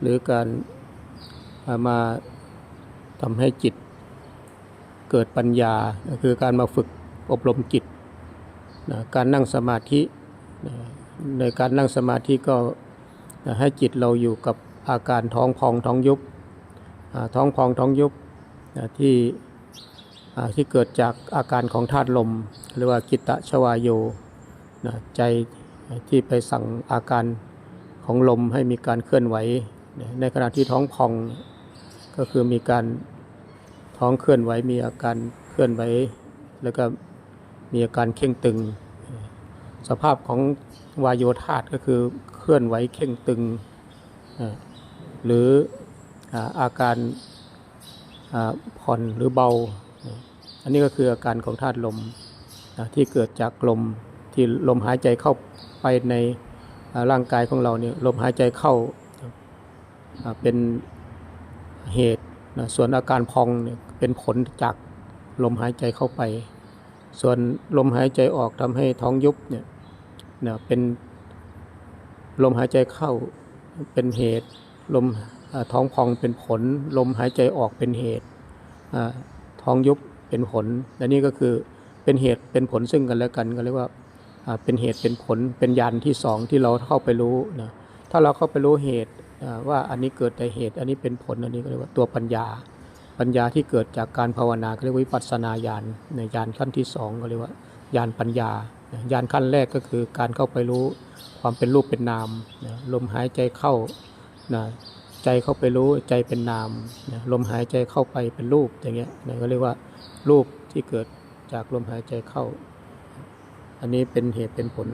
หรือการามาทำให้จิตเกิดปัญญา คือการมาฝึกอบรมจิตนะการนั่งสมาธินะในการนั่งสมาธิก็นะให้จิตเราอยู่กับอาการท้องพองท้องยุบท้องพองท้องยุบนะที่ที่เกิดจากอาการของธาตุลม หรือว่ากิตตชวายโยนะใจที่ไปสั่งอาการของลมให้มีการเคลื่อนไหว ในขณะที่ท้องพองก็คือมีการท้องเคลื่อนไหวมีอาการเคลื่อนไหวแล้วก็มีอาการเข่งตึง สภาพของวายโยธาตก็คือเคลื่อนไหวเข่งตึง หรืออาการผ่อนหรือเบา อันนี้ก็คืออาการของธาตุลมที่เกิดจากลมที่ลมหายใจเข้าไปในร่างกายของเราเนี่ยลมหายใจเข้า เป็นเหตุนะส่วนอาการพองเนี่ยเป็นผลจากลมหายใจเข้าไป ส่วนลมหายใจออกทำให้ท้องยุบเนี่ยนะเป็นลมหายใจเข้าเป็นเหตุ ลมท้องพองเป็นผล ลมหายใจออกเป็นเหตุท้องยุบเป็นผลและนี่ก็คือเป็นเหตุเป็นผลซึ่งกันและกันก็เรียกว่าเป็นเหตุเป็นผลเป็นยานที่สองที่เราเข้าไปรู้นะถ้าเราเข้าไปรู้เหตุ ว่าอันนี้เกิดแต่เหตุ อันนี้เป็นผลอันนี้ก็เรียกว่าตัวปัญญา ปัญญาที่เกิดจากการภาวนาเขาเรียกว่าวิปัสสนาญาณในญาณขั้นที่สองก็เรียกว่าญาณปัญญาญาณขั้นแรกก็คือการเข้าไปรู้ความเป็นรูปเป็นนามลมหายใจเข้าใจเข้าไปรู้ใจเป็นนามลมหายใจเข้าไปเป็นรูปอย่างเงี้ยก็เรียกว่ารูปที่เกิดจากลมหายใจเข้า อันนี้เป็นเหตุเป็นผล